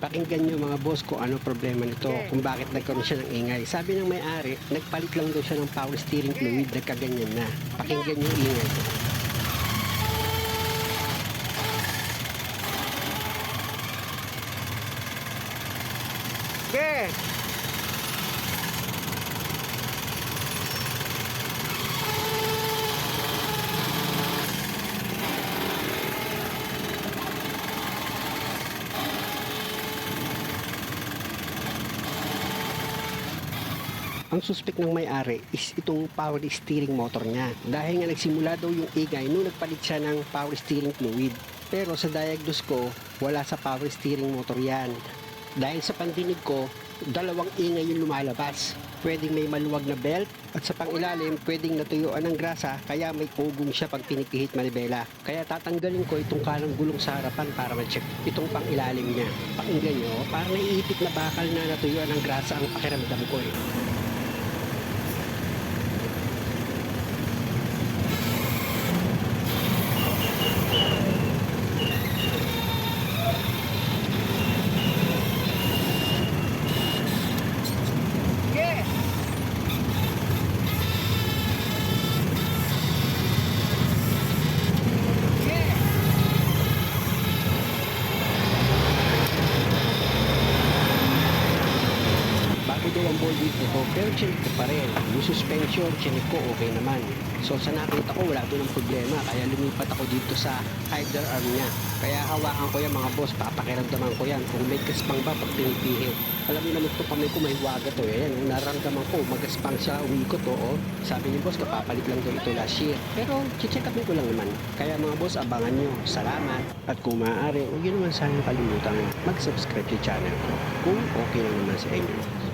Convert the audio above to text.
Pakinggan nyo mga boss kung ano problema nito, kung bakit nagkaroon siya ng ingay. Sabi ng may-ari, nagpalit lang daw siya ng power steering fluid, nagkaganyan na. Pakinggan nyo ingay. Okay. Ang suspect ng may-ari is itong power steering motor niya. Dahil nga nagsimula daw yung ingay nung nagpalit siya ng power steering fluid. Pero sa diagnose ko, wala sa power steering motor yan. Dahil sa pandinig ko, dalawang ingay yung lumalabas. Pwedeng may maluwag na belt at sa pangilalim pwedeng natuyuan ng grasa kaya may ugong siya pag pinipihit manibela. Kaya tatanggalin ko itong kanang gulong sa harapan para ma-check itong pangilalim niya. Pakinggan nyo, parang naiipit na bakal na natuyuan ng grasa ang pakiramdam ko eh. Daw ang ball weight nito, pero chinik ko pa rin. Yung suspension, chinik ko okay naman. So sa nakita ko, wala doon ang problema. Kaya lumipat ako dito sa hider arm niya. Kaya hawakan ko yan mga boss, papakiramdaman ko yan. Kung may gaspang ba pag pinipihit. Alam niyo naman ito kami ko may waga to. Yan, yung naramdaman ko, magaspang siya, umikot to. Oh. Sabi ni boss, kapapalit lang daw ito last year. Pero check upin ko lang naman. Kaya mga boss, abangan nyo. Salamat. At kung maaari, huwag naman sana kalimutan mag-subscribe sa channel ko. Kung okay lang naman sa inyo.